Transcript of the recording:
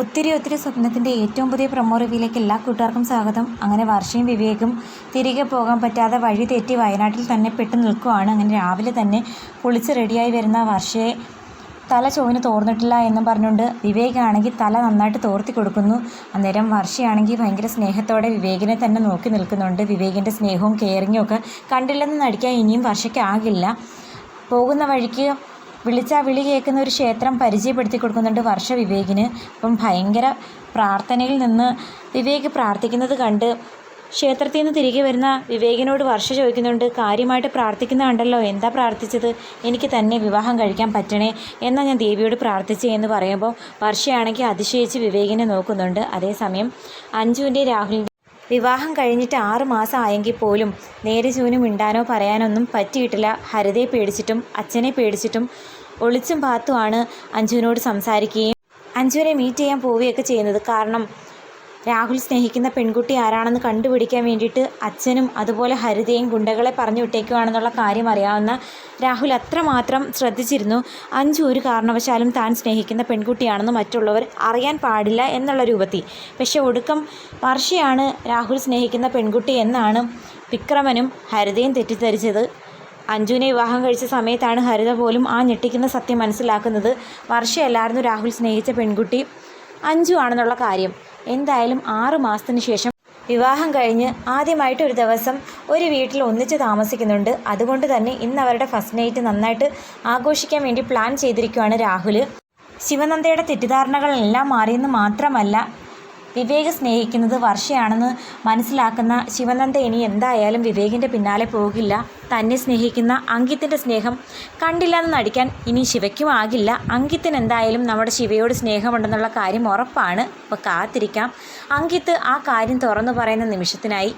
ഒത്തിരി ഒത്തിരി സ്വപ്നത്തിന്റെ ഏറ്റവും പുതിയ പ്രൊമോ റിവ്യൂയിലേക്ക് എല്ലാ കൂട്ടുകാർക്കും സ്വാഗതം. അങ്ങനെ വർഷയും വിവേകും തിരികെ പോകാൻ പറ്റാതെ വഴി തെറ്റി വയനാട്ടിൽ തന്നെ പെട്ടു നിൽക്കുവാണ്. അങ്ങനെ രാവിലെ തന്നെ കുളിച്ച് റെഡിയായി വരുന്ന വർഷയെ തല ചോവിന് തോർന്നിട്ടില്ല എന്നും പറഞ്ഞുകൊണ്ട് വിവേകാണെങ്കിൽ തല നന്നായിട്ട് തോർത്തി കൊടുക്കുന്നു. അന്നേരം വർഷയാണെങ്കിൽ ഭയങ്കര സ്നേഹത്തോടെ വിവേകിനെ തന്നെ നോക്കി നിൽക്കുന്നുണ്ട്. വിവേകിന്റെ സ്നേഹവും കെയറിങ്ങും ഒക്കെ കണ്ടില്ലെന്ന് നടിക്കാൻ ഇനിയും വർഷയ്ക്കാകില്ല. പോകുന്ന വഴിക്ക് വിളിച്ചാൽ വിളി കേൾക്കുന്ന ഒരു ക്ഷേത്രം പരിചയപ്പെടുത്തി കൊടുക്കുന്നുണ്ട് വർഷ വിവേകിന് അപ്പം ഭയങ്കര പ്രാർത്ഥനയിൽ നിന്ന് വിവേക് പ്രാർത്ഥിക്കുന്നത് കണ്ട് ക്ഷേത്രത്തിൽ നിന്ന് തിരികെ വരുന്ന വിവേകിനോട് വർഷ ചോദിക്കുന്നുണ്ട് കാര്യമായിട്ട് പ്രാർത്ഥിക്കുന്ന കണ്ടല്ലോ എന്താ പ്രാർത്ഥിച്ചത്? എനിക്ക് തന്നെ വിവാഹം കഴിക്കാൻ പറ്റണേ എന്നാൽ ഞാൻ ദേവിയോട് പ്രാർത്ഥിച്ചേ എന്ന് പറയുമ്പോൾ വർഷയാണെങ്കിൽ അതിശയിച്ച് വിവേകിനെ നോക്കുന്നുണ്ട്. അതേസമയം അഞ്ജുവിന്റെ രാഹുലിന്റെ വിവാഹം കഴിഞ്ഞിട്ട് ആറ് മാസം ആയെങ്കിൽ പോലും നേരെ ചൂനും മിണ്ടാനോ പറയാനൊന്നും പറ്റിയിട്ടില്ല. ഹരിതയെ പേടിച്ചിട്ടും അച്ഛനെ പേടിച്ചിട്ടും ഒളിച്ചും പാത്തുമാണ് അഞ്ജുവിനോട് സംസാരിക്കുകയും അഞ്ജുവിനെ മീറ്റ് ചെയ്യാൻ പോവുകയൊക്കെ ചെയ്യുന്നത്. കാരണം രാഹുൽ സ്നേഹിക്കുന്ന പെൺകുട്ടി ആരാണെന്ന് കണ്ടുപിടിക്കാൻ വേണ്ടിയിട്ട് അച്ഛനും അതുപോലെ ഹരിതയും ഗുണ്ടകളെ പറഞ്ഞു വിട്ടേക്കുവാണെന്നുള്ള കാര്യം അറിയാവുന്ന രാഹുൽ അത്രമാത്രം ശ്രദ്ധിച്ചിരുന്നു. അഞ്ചു ഒരു കാരണവശാലും താൻ സ്നേഹിക്കുന്ന പെൺകുട്ടിയാണെന്ന് മറ്റുള്ളവർ അറിയാൻ പാടില്ല എന്നുള്ള രൂപത്തിൽ. പക്ഷെ ഒടുക്കം വർഷയാണ് രാഹുൽ സ്നേഹിക്കുന്ന പെൺകുട്ടി എന്നാണ് വിക്രമനും ഹരിതയും തെറ്റിദ്ധരിച്ചത്. അഞ്ജുവിനെ വിവാഹം കഴിച്ച സമയത്താണ് ഹരിത പോലും ആ ഞെട്ടിക്കുന്ന സത്യം മനസ്സിലാക്കുന്നത്. വർഷയല്ലായിരുന്നു രാഹുൽ സ്നേഹിച്ച പെൺകുട്ടി. അഞ്ജു ആണെന്നുള്ള കാര്യം. എന്തായാലും ആറു മാസത്തിന് ശേഷം വിവാഹം കഴിഞ്ഞ് ആദ്യമായിട്ട് ഒരു ദിവസം ഒരു വീട്ടിൽ ഒന്നിച്ച് താമസിക്കുന്നുണ്ട്. അതുകൊണ്ട് തന്നെ ഇന്ന് അവരുടെ ഫസ്റ്റ് നൈറ്റ് നന്നായിട്ട് ആഘോഷിക്കാൻ വേണ്ടി പ്ലാൻ ചെയ്തിരിക്കുകയാണ് രാഹുൽ. ശിവനന്ദയുടെ തെറ്റിദ്ധാരണകളെല്ലാം മാറിയെന്ന് മാത്രമല്ല വിവേക് സ്നേഹിക്കുന്നത് വർഷയാണെന്ന് മനസ്സിലാക്കുന്ന ശിവനന്ദ ഇനി എന്തായാലും വിവേകിന്റെ പിന്നാലെ പോകില്ല. തന്നെ സ്നേഹിക്കുന്ന അങ്കിത്തിന്റെ സ്നേഹം കണ്ടില്ലാന്ന് നടിക്കാൻ ഇനി ശിവയ്ക്കും ആകില്ല. അങ്കിത്തിന് എന്തായാലും നമ്മുടെ ശിവയോട് സ്നേഹമുണ്ടെന്നുള്ള കാര്യം ഉറപ്പാണ്. അപ്പോൾ കാത്തിരിക്കാം. അങ്കിത്ത് ആ കാര്യം തുറന്നു പറയുന്ന നിമിഷത്തിനായി